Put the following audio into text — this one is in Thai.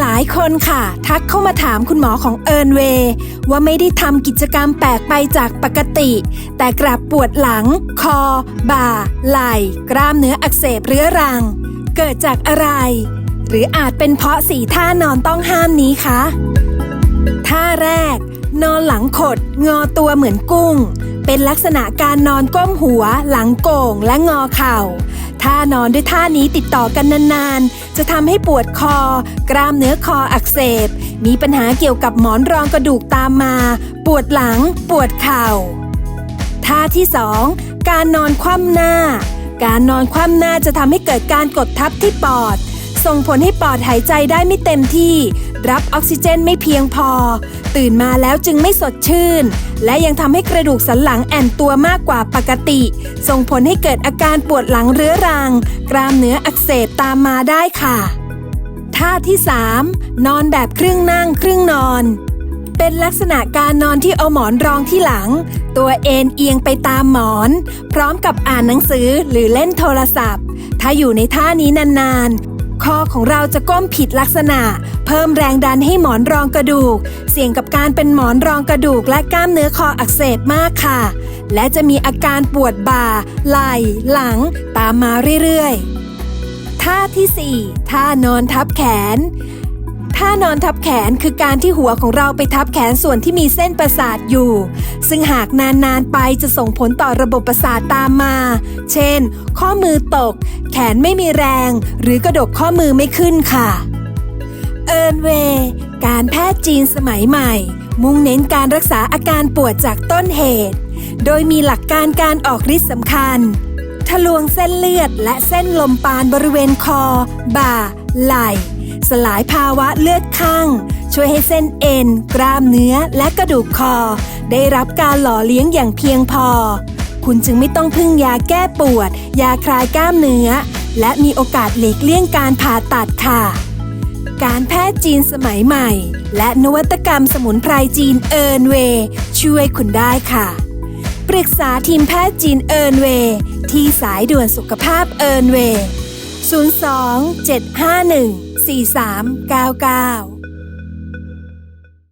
หลายคนค่ะ ทักเข้ามาถามคุณหมอของเอิร์นเวย์ว่าไม่ได้ทำกิจกรรมแปลกไปจากปกติ แต่กลับปวดหลัง คอ บ่า ไหล่ กล้ามเนื้ออักเสบเรื้อรัง เกิดจากอะไร หรืออาจเป็นเพราะสีท่านอนต้องห้ามนี้คะท่าแรก นอนหลังขด งอตัวเหมือนกุ้ง เป็นลักษณะการนอนก้มหัว หลังโก่งและงอเข่า ท่านอนด้วยท่านี้ติดต่อกันนานๆ จะทำให้ปวดคอ กล้ามเนื้อคออักเสบ มีปัญหาเกี่ยวกับหมอนรองกระดูกตามมา ปวดหลัง ปวดเข่า ท่าที่ 2 การนอนคว่ำหน้า การนอนคว่ำหน้าจะทำให้เกิดการกดทับที่ปอด ส่งผลให้ปอดหายใจได้ไม่เต็มที่ รับออกซิเจนไม่เพียงพอ ตื่นมาแล้วจึงไม่สดชื่น และยังทำให้กระดูกสันหลังแอนตัวมากกว่าปกติ ส่งผลให้เกิดอาการปวดหลังเรื้อรัง กล้ามเนื้ออักเสบตามมาได้ค่ะท่าที่ 3 นอนแบบครึ่งนั่งครึ่งนอน เป็นลักษณะการนอนที่เอาหมอนรองที่หลัง ตัวเอ็นเอียงไปตามหมอน พร้อมกับอ่านหนังสือหรือเล่นโทรศัพท์ ถ้าอยู่ในท่านี้นานๆ คอของเราจะก้มผิดลักษณะ เพิ่มแรงดันให้หมอนรองกระดูก เสี่ยงกับการเป็นหมอนรองกระดูกและกล้ามเนื้อคออักเสบมากค่ะ และจะมีอาการปวดบ่า ไหล่ หลัง ตามมาเรื่อยๆ ท่าทีสี่4 ท่านอนทับแขนท่านอนทับแขนคือการที่หัวของเราไปทับแขนส่วนที่มีเส้นประสาทอยู่ ซึ่งหากนานๆไปจะส่งผลต่อระบบประสาทตามมา เช่น ข้อมือตก แขนไม่มีแรง หรือกระดกข้อมือไม่ขึ้นค่ะ เอิร์นเว การแพทย์จีนสมัยใหม่ มุ่งเน้นการรักษาอาการปวดจากต้นเหตุ โดยมีหลักการการออกฤทธิ์สำคัญ ทะลวงเส้นเลือดและเส้นลมปานบริเวณคอ บ่า ไหล่ สลายภาวะเลือดข้างช่วยให้เส้นเอ็น กล้ามเนื้อและกระดูกคอ ได้รับการหล่อเลี้ยงอย่างเพียงพอ คุณจึงไม่ต้องพึ่งยาแก้ปวด ยาคลายกล้ามเนื้อ และมีโอกาสหลีกเลี่ยงการผ่าตัดค่ะ การแพทย์จีนสมัยใหม่ และนวัตกรรมสมุนไพรจีนเอิร์นเวย์ช่วยคุณได้ค่ะ ปรึกษาทีมแพทย์จีนเอิร์นเวย์ที่สายด่วนสุขภาพเอิร์นเวย์02 751 4399